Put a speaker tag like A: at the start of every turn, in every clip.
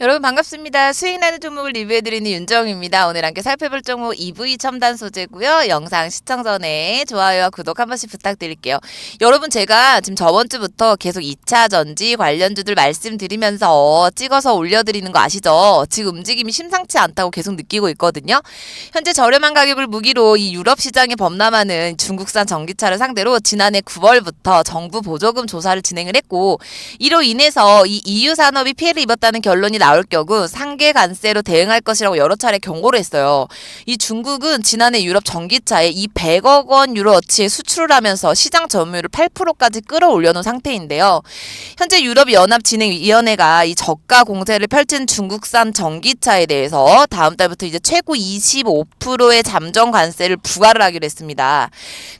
A: 여러분 반갑습니다. 수익 나는 종목을 리뷰해드리는 윤정입니다. 오늘 함께 살펴볼 종목 EV 첨단 소재고요. 영상 시청 전에 좋아요와 구독 한 번씩 부탁드릴게요. 여러분 제가 지금 저번 주부터 계속 2차 전지 관련주들 말씀드리면서 찍어서 올려드리는 거 아시죠? 지금 움직임이 심상치 않다고 계속 느끼고 있거든요. 현재 저렴한 가격을 무기로 이 유럽 시장에 범람하는 중국산 전기차를 상대로 지난해 9월부터 정부 보조금 조사를 진행을 했고 이로 인해서 이 EU 산업이 피해를 입었다는 결론이 나올 경우 상계 관세로 대응할 것이라고 여러 차례 경고를 했어요. 이 중국은 지난해 유럽 전기차에 이 100억 원 유로어치의 수출을 하면서 시장 점유율을 8%까지 끌어올려 놓은 상태인데요. 현재 유럽 연합 진행 위원회가 이 저가 공세를 펼친 중국산 전기차에 대해서 다음 달부터 이제 최고 25%의 잠정 관세를 부과를 하기로 했습니다.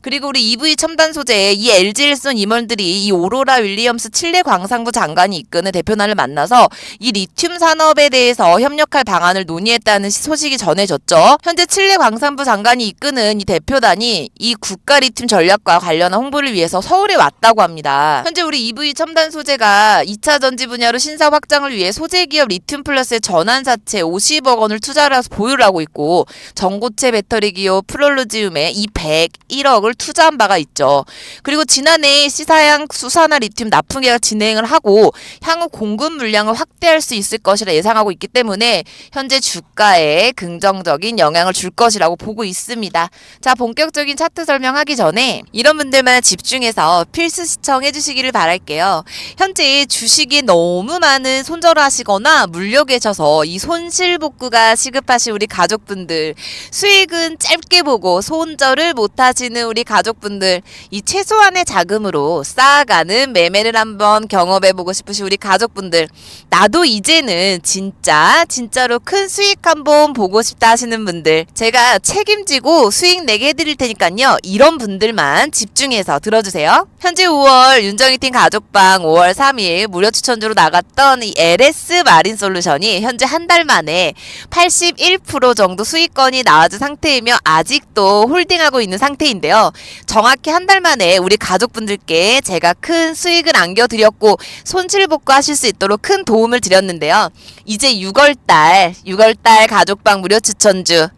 A: 그리고 우리 EV 첨단 소재 이 LG 일손 임원들이 이 오로라 윌리엄스 칠레 광산부 장관이 이끄는 대표단을 만나서 이 리튬 산업에 대해서 협력할 방안을 논의했다는 소식이 전해졌죠. 현재 칠레 광산부 장관이 이끄는 이 대표단이 이 국가 리튬 전략과 관련한 홍보를 위해서 서울에 왔다고 합니다. 현재 우리 EV 첨단 소재가 2차 전지 분야로 신사 확장을 위해 소재 기업 리튬 플러스의 전환 사채 50억 원을 투자를 해서 보유를 하고 있고 전고체 배터리 기업 프롤로지움에 이 101억을 투자한 바가 있죠. 그리고 지난해 시사양 수산화 리튬 납품 계약 진행을 하고 향후 공급 물량을 확대할 수 있을 것 이라 예상하고 있기 때문에 현재 주가에 긍정적인 영향을 줄 것이라고 보고 있습니다. 자, 본격적인 차트 설명하기 전에 이런 분들만 집중해서 필수 시청해 주시기를 바랄게요. 현재 주식이 너무 많은 손절을 하시거나 물려 계셔서 이 손실 복구가 시급하신 우리 가족분들 수익은 짧게 보고 손절을 못 하시는 우리 가족분들 이 최소한의 자금으로 쌓아가는 매매를 한번 경험해 보고 싶으신 우리 가족분들 나도 이제는 진짜 진짜로 큰 수익 한번 보고 싶다 하시는 분들 제가 책임지고 수익 내게 해드릴 테니까요. 이런 분들만 집중해서 들어주세요. 현재 5월 윤정희팀 가족방 5월 3일 무료 추천주로 나갔던 이 LS 마린 솔루션이 현재 한 달 만에 81% 정도 수익권이 나와준 상태이며 아직도 홀딩하고 있는 상태인데요. 정확히 한 달 만에 우리 가족분들께 제가 큰 수익을 안겨드렸고 손실 복구하실 수 있도록 큰 도움을 드렸는데요. 이제 6월달, 6월달 가족방 무료 추천주.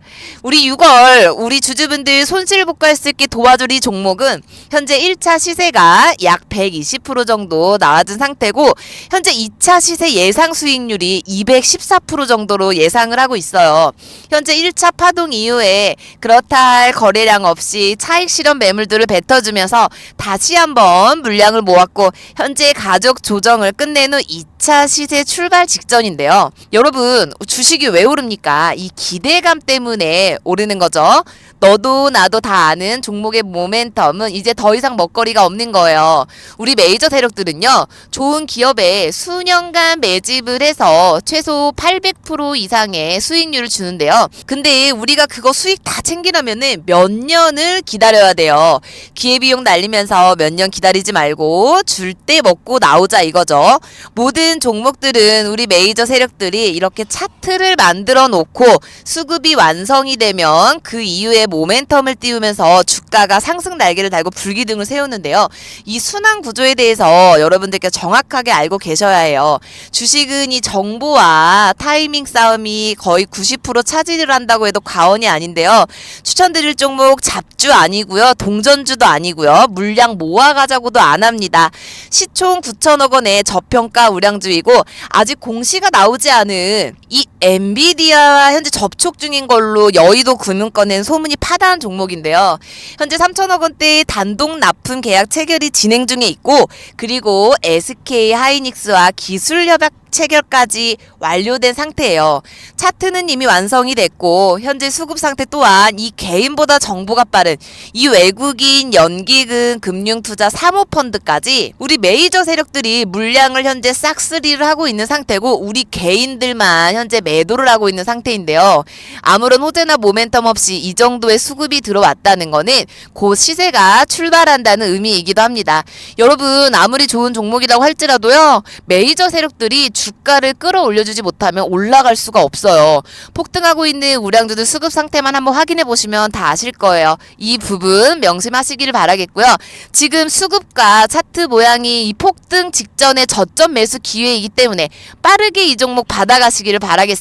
A: 우리 6월, 우리 주주분들 손실 복구할 수 있게 도와줄 이 종목은 현재 1차 시세가 약 120% 정도 나와준 상태고, 현재 2차 시세 예상 수익률이 214% 정도로 예상을 하고 있어요. 현재 1차 파동 이후에 그렇다 할 거래량 없이 차익 실현 매물들을 뱉어주면서 다시 한번 물량을 모았고 현재 가족 조정을 끝낸 후 2차 시세 출발 직전인데요. 여러분 주식이 왜 오릅니까? 이 기대감 때문에 오르는 거죠. 너도 나도 다 아는 종목의 모멘텀은 이제 더 이상 먹거리가 없는 거예요. 우리 메이저 세력들은요, 좋은 기업에 수년간 매집을 해서 최소 800% 이상의 수익률을 주는데요. 근데 우리가 그거 수익 다 챙기려면은 몇 년을 기다려야 돼요. 기회비용 날리면서 몇 년 기다리지 말고 줄 때 먹고 나오자 이거죠. 모든 종목들은 우리 메이저 세력들이 이렇게 차트를 만들어 놓고 수급이 완성이 되면 그 이후에 모멘텀을 띄우면서 주가가 상승 날개를 달고 불기둥을 세우는데요. 이 순환 구조에 대해서 여러분들께 정확하게 알고 계셔야 해요. 주식은 이 정보와 타이밍 싸움이 거의 90% 차지를 한다고 해도 과언이 아닌데요. 추천드릴 종목 잡주 아니고요. 동전주도 아니고요. 물량 모아가자고도 안 합니다. 시총 9천억 원의 저평가 우량 주이고 아직 공시가 나오지 않은 이 엔비디아와 현재 접촉 중인 걸로 여의도 금융권엔 소문이 파다한 종목인데요. 현재 3천억 원대의 단독 납품 계약 체결이 진행 중에 있고 그리고 SK 하이닉스와 기술 협약 체결까지 완료된 상태예요. 차트는 이미 완성이 됐고 현재 수급 상태 또한 이 개인보다 정보가 빠른 이 외국인 연기금 금융투자 사모펀드까지 우리 메이저 세력들이 물량을 현재 싹쓸이를 하고 있는 상태고 우리 개인들만 현재 매도를 하고 있는 상태인데요. 아무런 호재나 모멘텀 없이 이 정도의 수급이 들어왔다는 거는 곧 시세가 출발한다는 의미이기도 합니다. 여러분 아무리 좋은 종목이라고 할지라도요 메이저 세력들이 주가를 끌어올려주지 못하면 올라갈 수가 없어요. 폭등하고 있는 우량주들 수급 상태만 한번 확인해 보시면 다 아실 거예요. 이 부분 명심하시기를 바라겠고요. 지금 수급과 차트 모양이 이 폭등 직전의 저점 매수 기회이기 때문에 빠르게 이 종목 받아가시기를 바라겠습니다.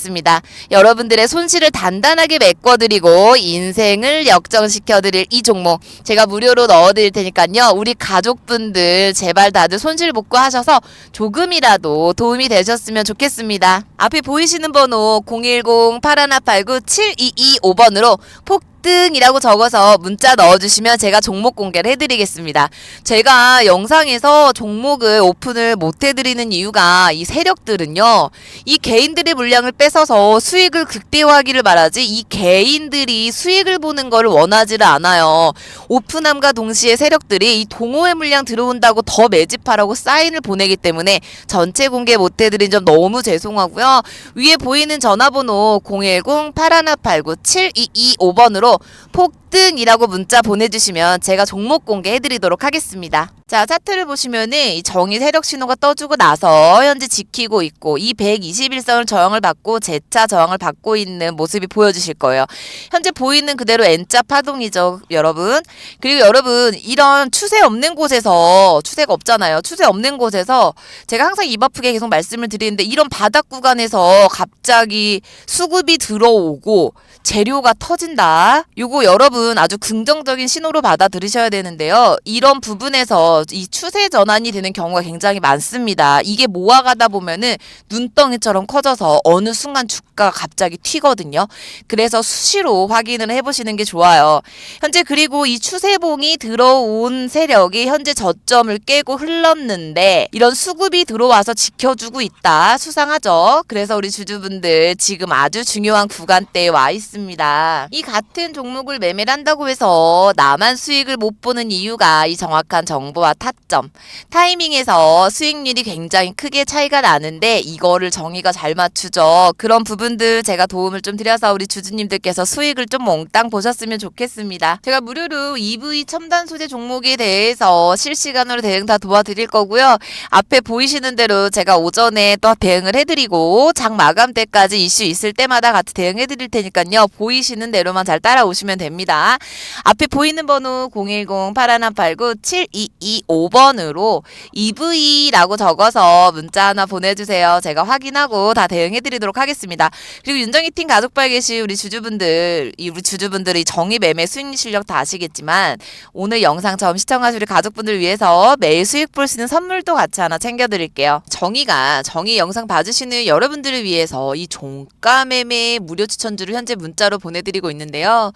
A: 여러분들의 손실을 단단하게 메꿔드리고 인생을 역전시켜드릴 이 종목 제가 무료로 넣어드릴 테니까요. 우리 가족분들 제발 다들 손실 복구하셔서 조금이라도 도움이 되셨으면 좋겠습니다. 앞에 보이시는 번호 010-8189-7225번으로 폭 등이라고 적어서 문자 넣어주시면 제가 종목 공개를 해드리겠습니다. 제가 영상에서 종목을 오픈을 못 해드리는 이유가 이 세력들은요, 이 개인들의 물량을 뺏어서 수익을 극대화하기를 바라지 이 개인들이 수익을 보는 것을 원하지를 않아요. 오픈함과 동시에 세력들이 이 동호회 물량 들어온다고 더 매집하라고 사인을 보내기 때문에 전체 공개 못 해드린 점 너무 죄송하고요. 위에 보이는 전화번호 010-8189-7225번으로 폭등이라고 문자 보내주시면 제가 종목 공개해드리도록 하겠습니다. 자, 차트를 보시면은 이 정의 세력 신호가 떠주고 나서 현재 지키고 있고 이 121선을 저항을 받고 재차 저항을 받고 있는 모습이 보여주실 거예요. 현재 보이는 그대로 N자 파동이죠, 여러분. 그리고 여러분 이런 추세 없는 곳에서 추세가 없잖아요. 추세 없는 곳에서 제가 항상 입 아프게 계속 말씀을 드리는데 이런 바닥 구간에서 갑자기 수급이 들어오고 재료가 터진다. 요거 여러분 아주 긍정적인 신호로 받아 들으셔야 되는데요. 이런 부분에서 이 추세 전환이 되는 경우가 굉장히 많습니다. 이게 모아가다 보면은 눈덩이처럼 커져서 어느 순간 주가가 갑자기 튀거든요. 그래서 수시로 확인을 해보시는 게 좋아요. 현재 그리고 이 추세봉이 들어온 세력이 현재 저점을 깨고 흘렀는데 이런 수급이 들어와서 지켜주고 있다. 수상하죠. 그래서 우리 주주분들 지금 아주 중요한 구간대에 와 있습니다. 이 같은 종목을 매매를 한다고 해서 나만 수익을 못 보는 이유가 이 정확한 정보와 타점, 타이밍에서 수익률이 굉장히 크게 차이가 나는데 이거를 정의가 잘 맞추죠. 그런 부분들 제가 도움을 좀 드려서 우리 주주님들께서 수익을 좀 몽땅 보셨으면 좋겠습니다. 제가 무료로 EV 첨단 소재 종목에 대해서 실시간으로 대응 다 도와드릴 거고요. 앞에 보이시는 대로 제가 오전에 또 대응을 해드리고 장 마감 때까지 이슈 있을 때마다 같이 대응해 드릴 테니까요. 보이시는 대로만 잘 따라 오시면 됩니다. 앞에 보이는 번호 010-8189-7225번으로 EV라고 적어서 문자 하나 보내주세요. 제가 확인하고 다 대응해 드리도록 하겠습니다. 그리고 윤정희 팀 가족발 계시 우리 주주분들, 이 우리 주주분들이 정의 매매 수익 실력 다 아시겠지만 오늘 영상 처음 시청하신 우리 가족분들 위해서 매일 수익 볼 수 있는 선물도 같이 하나 챙겨드릴게요. 정의가 정의 영상 봐주시는 여러분들을 위해서 이 종가 매매 무료 추천주를 현재 문자로 보내드리고 있는데요.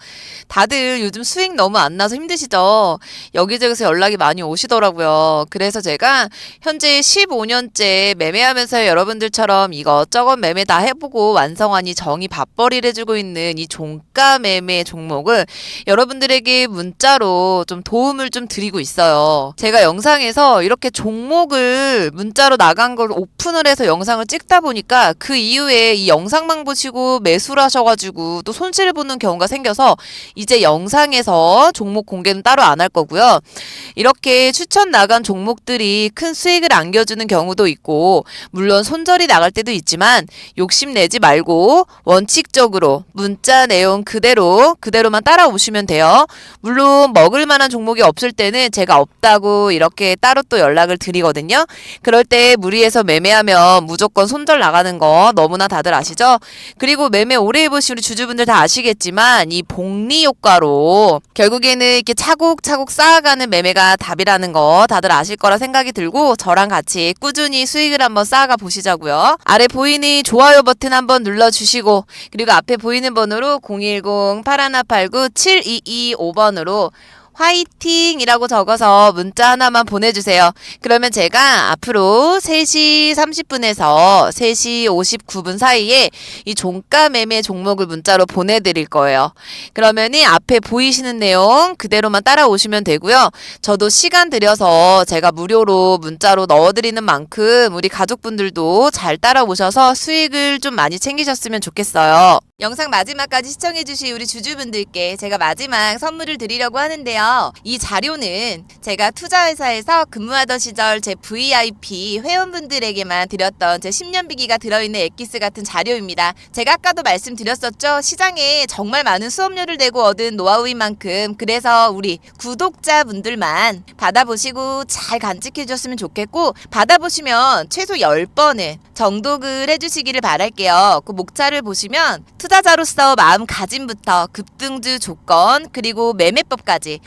A: 다들 요즘 수익 너무 안 나서 힘드시죠? 여기저기서 연락이 많이 오시더라고요. 그래서 제가 현재 15년째 매매하면서 여러분들처럼 이것저것 매매 다 해보고 완성한 이 정의 밥벌이를 해주고 있는 이 종가 매매 종목을 여러분들에게 문자로 좀 도움을 좀 드리고 있어요. 제가 영상에서 이렇게 종목을 문자로 나간 걸 오픈을 해서 영상을 찍다 보니까 그 이후에 이 영상만 보시고 매수를 하셔가지고 또 손실을 보는 경우가 생겨서 이제 영상에서 종목 공개는 따로 안 할 거고요. 이렇게 추천 나간 종목들이 큰 수익을 안겨주는 경우도 있고, 물론 손절이 나갈 때도 있지만, 욕심내지 말고, 원칙적으로 문자 내용 그대로, 그대로만 따라오시면 돼요. 물론, 먹을 만한 종목이 없을 때는 제가 없다고 이렇게 따로 또 연락을 드리거든요. 그럴 때 무리해서 매매하면 무조건 손절 나가는 거 너무나 다들 아시죠? 그리고 매매 오래 해보신 우리 주주분들 다 아시겠지만, 이 복리 효과로, 결국에는 이렇게 차곡차곡 쌓아가는 매매가 답이라는 거 다들 아실 거라 생각이 들고 저랑 같이 꾸준히 수익을 한번 쌓아가 보시자고요. 아래 보이는 좋아요 버튼 한번 눌러주시고 그리고 앞에 보이는 번호로 010-8189-7225번으로 화이팅이라고 적어서 문자 하나만 보내주세요. 그러면 제가 앞으로 3시 30분에서 3시 59분 사이에 이 종가 매매 종목을 문자로 보내드릴 거예요. 그러면이 앞에 보이시는 내용 그대로만 따라오시면 되고요. 저도 시간 들여서 제가 무료로 문자로 넣어드리는 만큼 우리 가족분들도 잘 따라오셔서 수익을 좀 많이 챙기셨으면 좋겠어요. 영상 마지막까지 시청해주신 우리 주주분들께 제가 마지막 선물을 드리려고 하는데요. 있는데요. 이 자료는 제가 투자회사에서 근무하던 시절 제 VIP 회원분들에게만 드렸던 제 10년 비기가 들어있는 엑기스 같은 자료입니다. 제가 아까도 말씀드렸었죠. 시장에 정말 많은 수업료를 내고 얻은 노하우인 만큼 그래서 우리 구독자분들만 받아보시고 잘 간직해 주셨으면 좋겠고 받아보시면 최소 10번은 정독을 해주시기를 바랄게요. 그 목차를 보시면 투자자로서 마음가짐부터 급등주 조건 그리고 매매법까지